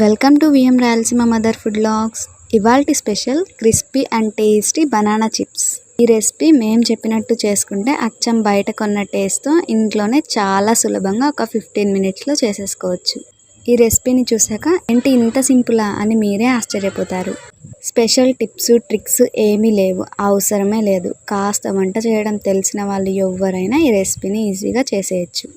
Welcome to VM Rayalaseema mother food logs. ఇవాల్టి special crispy and tasty banana chips. ఈ recipe మేము చెప్పినట్టు చేసుకుంటే అచ్చం బయట కొన్న టేస్ట్తో ఇంట్లోనే చాలా సులభంగా ఒక ఫిఫ్టీన్ మినిట్స్లో చేసేసుకోవచ్చు. ఈ రెసిపీని చూసాక ఏంటి ఇంత సింపులా అని మీరే ఆశ్చర్యపోతారు. స్పెషల్ టిప్స్ ట్రిక్స్ ఏమీ లేవు అవసరమే లేదు. కాస్త వంట చేయడం తెలిసిన వాళ్ళు ఎవరైనా ఈ రెసిపీని ఈజీగా చేసేయచ్చు.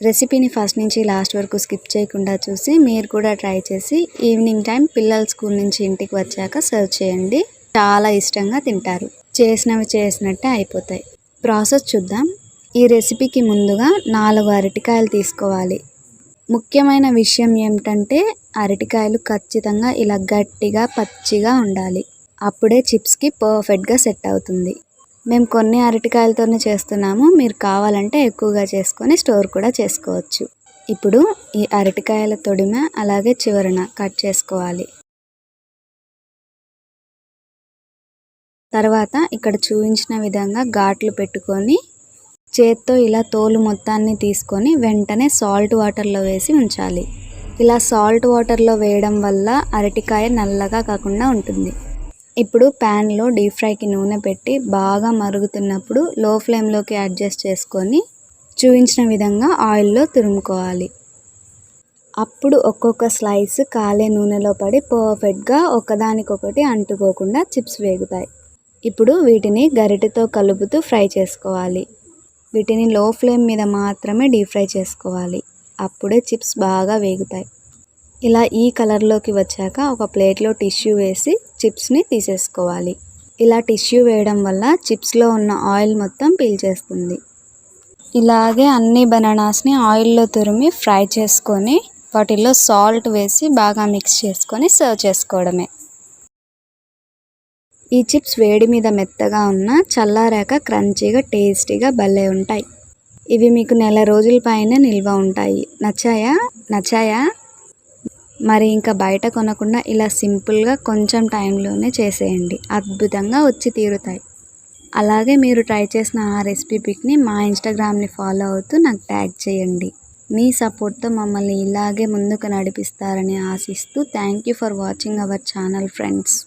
రెసిపీని ఫస్ట్ నుంచి లాస్ట్ వరకు స్కిప్ చేయకుండా చూసి మీరు కూడా ట్రై చేసి ఈవినింగ్ టైం పిల్లలు స్కూల్ నుంచి ఇంటికి వచ్చాక సర్వ్ చేయండి. చాలా ఇష్టంగా తింటారు. చేసినవి చేసినట్టే అయిపోతాయి. ప్రాసెస్ చూద్దాం. ఈ రెసిపీకి ముందుగా నాలుగు అరటికాయలు తీసుకోవాలి. ముఖ్యమైన విషయం ఏమిటంటే అరటికాయలు ఖచ్చితంగా ఇలా గట్టిగా పచ్చిగా ఉండాలి. అప్పుడే చిప్స్కి పర్ఫెక్ట్గా సెట్ అవుతుంది. మేము కొన్ని అరటికాయలతోనే చేస్తున్నాము. మీరు కావాలంటే ఎక్కువగా చేసుకొని స్టోర్ కూడా చేసుకోవచ్చు. ఇప్పుడు ఈ అరటికాయల తొడిమ అలాగే చివరన కట్ చేసుకోవాలి. తర్వాత ఇక్కడ చూపించిన విధంగా ఘాట్లు పెట్టుకొని చేత్తో ఇలా తోలు మొత్తాన్ని తీసుకొని వెంటనే సాల్ట్ వాటర్లో వేసి ఉంచాలి. ఇలా సాల్ట్ వాటర్లో వేయడం వల్ల అరటికాయ నల్లగా కాకుండా ఉంటుంది. ఇప్పుడు ప్యాన్లో డీప్ ఫ్రైకి నూనె పెట్టి బాగా మరుగుతున్నప్పుడు లో ఫ్లేమ్లోకి అడ్జస్ట్ చేసుకొని చూపించిన విధంగా ఆయిల్లో తురుముకోవాలి. అప్పుడు ఒక్కొక్క స్లైస్ కాలే నూనెలో పడి పర్ఫెక్ట్గా ఒకదానికొకటి అంటుకోకుండా చిప్స్ వేగుతాయి. ఇప్పుడు వీటిని గరిటెతో కలుపుతూ ఫ్రై చేసుకోవాలి. వీటిని లో ఫ్లేమ్ మీద మాత్రమే డీప్ ఫ్రై చేసుకోవాలి. అప్పుడే చిప్స్ బాగా వేగుతాయి. ఇలా ఈ కలర్లోకి వచ్చాక ఒక ప్లేట్లో టిష్యూ వేసి చిప్స్ని తీసేసుకోవాలి. ఇలా టిష్యూ వేయడం వల్ల చిప్స్లో ఉన్న ఆయిల్ మొత్తం పీల్చేస్తుంది ఇలాగే అన్ని బనానాస్ని ఆయిల్లో తురిమి ఫ్రై చేసుకొని వాటిల్లో సాల్ట్ వేసి బాగా మిక్స్ చేసుకొని సర్వ్ చేసుకోవడమే. ఈ చిప్స్ వేడి మీద మెత్తగా ఉన్న చల్లారాక క్రంచీగా టేస్టీగా భలే ఉంటాయి. ఇవి మీకు నెల రోజుల పైన నిల్వ ఉంటాయి. నచ్చాయా? నచ్చాయా? మరి ఇంకా బయట కొనకుండా ఇలా సింపుల్గా కొంచెం టైంలోనే చేసేయండి. అద్భుతంగా వచ్చి తీరుతాయి. అలాగే మీరు ట్రై చేసిన ఆ రెసిపీ పిక్ని మా ఇన్స్టాగ్రామ్ని ఫాలో అవుతూ నాకు ట్యాగ్ చేయండి. మీ సపోర్ట్తో మమ్మల్ని ఇలాగే ముందుకు నడిపిస్తారని ఆశిస్తూ thank you for watching our channel friends.